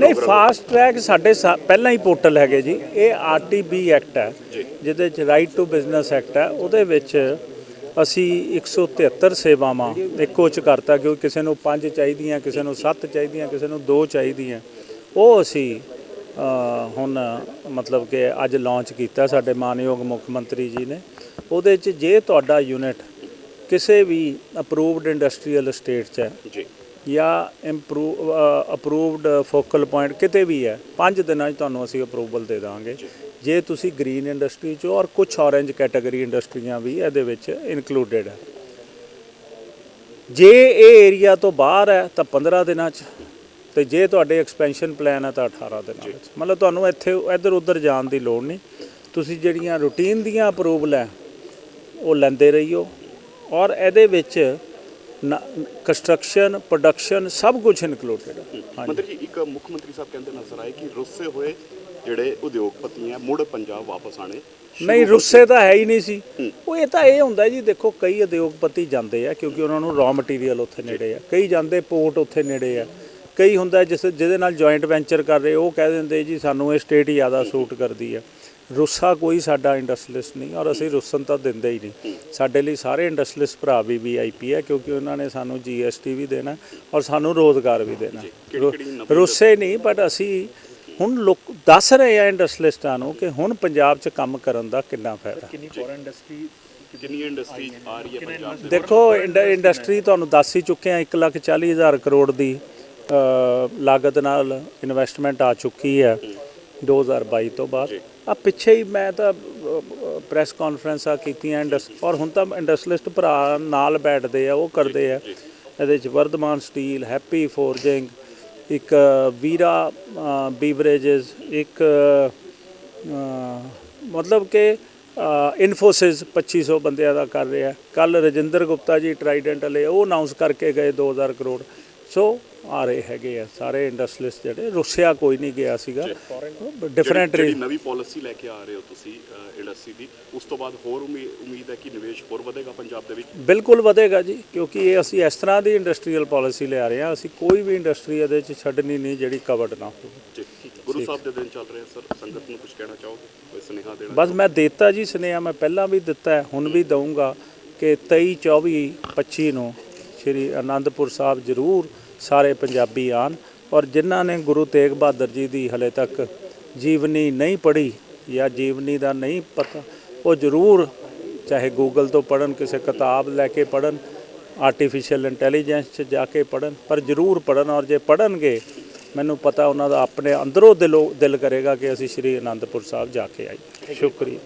ਨਹੀਂ fast track ਸਾਡੇ ਪਹਿਲਾਂ ਹੀ ਪੋਰਟਲ ਹੈਗੇ ਜੀ। ਇਹ ਆਰਟੀਬੀ ਐਕਟ ਹੈ ਜਿਹਦੇ ਚ ਰਾਈਟ ਟੂ ਬਿਜ਼ਨਸ ਐਕਟ ਹੈ। ਉਹਦੇ ਵਿੱਚ ਅਸੀਂ 173 ਸੇਵਾਵਾਂ ਇੱਕੋ ਚ ਕਰਤਾ ਕਿਉਂਕਿ ਕਿਸੇ ਨੂੰ 5 ਚਾਹੀਦੀਆਂ ਕਿਸੇ ਨੂੰ 7 ਚਾਹੀਦੀਆਂ ਕਿਸੇ ਨੂੰ 2 ਚਾਹੀਦੀਆਂ। ਉਹ ਅਸੀਂ ਹੁਣ ਮਤਲਬ ਕਿ ਅੱਜ ਲਾਂਚ ਕੀਤਾ ਸਾਡੇ ਮਾਨਯੋਗ ਮੁੱਖ ਮੰਤਰੀ ਜੀ ਨੇ। ਉਹਦੇ ਚ ਜੇ ਤੁਹਾਡਾ ਯੂਨਿਟ ਕਿਸੇ ਵੀ ਅਪਰੂਵਡ ਇੰਡਸਟਰੀਅਲ ਸਟੇਟ ਚ ਹੈ ਜੀ। ਜਾਂ ਇੰਪਰੂਵ ਅਪਰੂਵਡ ਫੋਕਲ ਪੁਆਇੰਟ ਕਿਤੇ ਵੀ ਹੈ 5 ਦਿਨਾਂ 'ਚ ਤੁਹਾਨੂੰ ਅਸੀਂ ਅਪਰੂਵਲ ਦੇ ਦਾਂਗੇ। ਜੇ ਤੁਸੀਂ ਗ੍ਰੀਨ ਇੰਡਸਟਰੀ 'ਚ ਔਰ ਕੁਝ ਔਰੇਂਜ ਕੈਟਾਗਰੀ ਇੰਡਸਟਰੀਆਂ ਵੀ ਇਹਦੇ ਵਿੱਚ ਇਨਕਲੂਡਡ ਹੈ। ਜੇ ਇਹ ਏਰੀਆ ਤੋਂ ਬਾਹਰ ਹੈ ਤਾਂ 15 ਦਿਨਾਂ 'ਚ ਤੇ ਜੇ ਤੁਹਾਡੇ ਐਕਸਪੈਂਸ਼ਨ ਪਲਾਨ ਹੈ ਤਾਂ 18 ਦਿਨਾਂ ਵਿੱਚ। ਮਤਲਬ ਤੁਹਾਨੂੰ ਇੱਥੇ ਇੱਧਰ ਉੱਧਰ ਜਾਣ ਦੀ ਲੋੜ ਨਹੀਂ। ਤੁਸੀਂ ਜਿਹੜੀਆਂ ਰੂਟੀਨ ਦੀਆਂ ਅਪਰੂਵਲ ਹੈ ਉਹ ਲੈਂਦੇ ਰਹੀਓ। ਔਰ ਇਹਦੇ ਵਿੱਚ ਕੰਸਟਰਕਸ਼ਨ ਪ੍ਰੋਡਕਸ਼ਨ ਸਭ ਕੁਝ ਇਨਕਲੂਡਡ ਮੰਤਰੀ ਜੀ ਇੱਕ ਮੁੱਖ ਮੰਤਰੀ ਸਾਹਿਬ ਕਹਿੰਦੇ ਨਜ਼ਰ ਆਏ ਕਿ ਰੁੱਸੇ ਹੋਏ ਜਿਹੜੇ ਉਦਯੋਗਪਤੀ ਆ ਮੁੜ ਪੰਜਾਬ ਵਾਪਸ ਆਣੇ ਨਹੀਂ ਰੁੱਸੇ ਤਾਂ ਹੈ ਹੀ ਨਹੀਂ ਸੀ। ਉਹ ਇਹ ਤਾਂ ਇਹ ਹੁੰਦਾ ਜੀ ਦੇਖੋ ਕਈ ਉਦਯੋਗਪਤੀ ਜਾਂਦੇ ਆ ਕਿਉਂਕਿ ਉਹਨਾਂ ਨੂੰ ਰॉ ਮਟੀਰੀਅਲ ਉੱਥੇ ਨੇੜੇ ਆ। ਕਈ ਜਾਂਦੇ ਪੋਰਟ ਉੱਥੇ ਨੇੜੇ ਆ। ਕਈ ਹੁੰਦਾ ਜਿਸ ਜਿਹਦੇ ਨਾਲ ਜੁਆਇੰਟ ਵੈਂਚਰ ਕਰ ਰਹੇ ਉਹ ਕਹਿ ਦਿੰਦੇ ਜੀ ਸਾਨੂੰ ਇਹ ਸਟੇਟ ਹੀ ਜ਼ਿਆਦਾ ਸੂਟ ਕਰਦੀ ਆ। ਰੁੱਸਾ ਕੋਈ ਸਾਡਾ ਇੰਡਸਟਰੀਲਿਸਟ ਨਹੀਂ ਔਰ ਅਸੀਂ ਰੁੱਸਨ ਤਾਂ ਦਿੰਦੇ ਹੀ ਨਹੀਂ। ਸਾਡੇ ਲਈ ਸਾਰੇ ਇੰਡਸਟਰੀਲਿਸਟ ਭਰਾ ਵੀ ਵੀਆਈਪੀ ਹੈ ਕਿਉਂਕਿ ਉਹਨਾਂ ਨੇ ਸਾਨੂੰ ਜੀਐਸਟੀ ਵੀ ਦੇਣਾ ਔਰ ਸਾਨੂੰ ਰੋਜ਼ਗਾਰ ਵੀ ਦੇਣਾ। ਰੁੱਸੇ ਨਹੀਂ ਬਟ ਅਸੀਂ ਹੁਣ ਲੋਕ ਦੱਸ ਰਹੇ ਆ ਇੰਡਸਟਰੀਲਿਸਟਾਂ ਨੂੰ ਕਿ ਹੁਣ ਪੰਜਾਬ 'ਚ ਕੰਮ ਕਰਨ ਦਾ ਕਿੰਨਾ ਫਾਇਦਾ। ਕਿੰਨੀ ਇੰਡਸਟਰੀ ਆ ਰਹੀ ਹੈ ਪੰਜਾਬ ਦੇ ਦੇਖੋ ਇੰਡ- ਇੰਡਸਟਰੀ ਤੁਹਾਨੂੰ ਦੱਸ ਹੀ ਚੁੱਕੇ ਆ 1 ਲੱਖ 40 ਹਜ਼ਾਰ ਕਰੋੜ ਦੀ ਲਾਗਤ ਨਾਲ ਇਨਵੈਸਟਮੈਂਟ ਆ ਚੁੱਕੀ ਹੈ। 2022 ਤੋਂ ਬਾਅਦ। ਆ ਪਿੱਛੇ ਹੀ ਮੈਂ ਤਾਂ ਪ੍ਰੈਸ ਕਾਨਫਰੰਸਾਂ ਕੀਤੀਆਂ ਇੰਡਸ ਔਰ ਹੁਣ ਤਾਂ ਇੰਡਸਟਰੀਲਿਸਟ ਭਰਾ ਨਾਲ ਬੈਠਦੇ ਆ ਉਹ ਕਰਦੇ ਆ। ਇਹਦੇ ਚ ਵਰਧਮਾਨ ਸਟੀਲ ਹੈਪੀ ਫੋਰਜਿੰਗ ਇੱਕ ਵੀਰਾ ਬੀਵਰੇजेस ਇੱਕ ਮਤਲਬ ਕਿ ਇਨਫੋਸਿਸ 2500 ਬੰਦਿਆਂ ਦਾ ਕਰ ਰਿਹਾ। ਕੱਲ ਰਜਿੰਦਰ ਗੁਪਤਾ ਜੀ ਟਰਾਈਡੈਂਟ ਵਾਲੇ ਉਹ ਅਨਾਉਂਸ ਕਰਕੇ ਗਏ 2000 ਕਰੋੜ। ਸੋ ਆ ਰਹੇ ਹੈਗੇ ਆ ਸਾਰੇ ਇੰਡਸਟਰੀਲਿਸਟ ਜਿਹੜੇ। ਰੁੱਸਿਆ ਕੋਈ ਨਹੀਂ ਗਿਆ ਸੀਗਾ। ਡਿਫਰੈਂਟ ਜਿਹੜੀ ਨਵੀਂ ਪਾਲਿਸੀ ਲੈ ਕੇ ਆ ਰਹੇ ਹੋ ਤੁਸੀਂ ਇੰਡਸਟਰੀ ਦੀ ਉਸ ਤੋਂ ਬਾਅਦ ਹੋਰ ਉਮੀ- ਉਮੀਦ ਹੈ ਕਿ ਨਿਵੇਸ਼ ਹੋਰ ਵਧੇਗਾ ਪੰਜਾਬ ਦੇ ਵਿੱਚ? ਬਿਲਕੁਲ ਵਧੇਗਾ ਜੀ ਕਿਉਂਕਿ ਇਹ ਅਸੀਂ ਇਸ ਤਰ੍ਹਾਂ ਦੀ ਇੰਡਸਟਰੀਅਲ ਪਾਲਿਸੀ ਲਿਆ ਰਹੇ ਹਾਂ। ਅਸੀਂ ਕੋਈ ਵੀ ਇੰਡਸਟਰੀ ਇਹਦੇ ਚ ਛੱਡਣੀ ਨਹੀਂ ਜਿਹੜੀ ਕਵਰਡ ਨਾ ਹੋਵੇ। ਗੁਰੂ ਸਾਹਿਬ ਦੇ ਦਿਨ ਚੱਲ ਰਹੇ ਆ ਸਰ। ਸੰਗਤ ਨੂੰ ਕੁਝ ਕਹਿਣਾ ਚਾਹੋਗੇ? ਕੋਈ ਸੁਨੇਹਾ ਦੇਣਾ ਬਸ ਮੈਂ ਦਿੱਤਾ ਜੀ ਸੁਨੇਹਾ ਮੈਂ ਪਹਿਲਾਂ ਵੀ ਦਿੱਤਾ ਹੁਣ ਵੀ ਦਊਂਗਾ ਕਿ 23 24 25 ਨੂੰ ਸ਼੍ਰੀ ਅਨੰਦਪੁਰ ਸਾਹਿਬ ਜ਼ਰੂਰ ਸਾਰੇ ਪੰਜਾਬੀ ਆਣ ਔਰ ਜਿਨ੍ਹਾਂ ਨੇ ਗੁਰੂ ਤੇਗ ਬਹਾਦਰ ਜੀ ਦੀ ਹਲੇ ਤੱਕ ਜੀਵਨੀ ਨਹੀਂ ਪੜ੍ਹੀ ਜਾਂ ਜੀਵਨੀ ਦਾ ਨਹੀਂ ਪਤਾ ਉਹ ਜ਼ਰੂਰ ਚਾਹੇ ਗੂਗਲ ਤੋਂ ਪੜਨ ਕਿਸੇ ਕਿਤਾਬ ਲੈ ਕੇ ਪੜਨ ਆਰਟੀਫੀਸ਼ੀਅਲ ਇੰਟੈਲੀਜੈਂਸ 'ਚ ਜਾ ਕੇ ਪੜਨ ਪਰ ਜ਼ਰੂਰ ਪੜਨ ਔਰ ਜੇ ਪੜਨਗੇ ਮੈਨੂੰ ਪਤਾ ਉਹਨਾਂ ਦਾ ਆਪਣੇ ਅੰਦਰੋਂ ਦਿਲੋਂ ਦਿਲ ਕਰੇਗਾ ਕਿ ਅਸੀਂ ਸ਼੍ਰੀ ਅਨੰਦਪੁਰ ਸਾਹਿਬ ਜਾ ਕੇ ਆਈਏ। ਸ਼ੁਕਰੀਆ।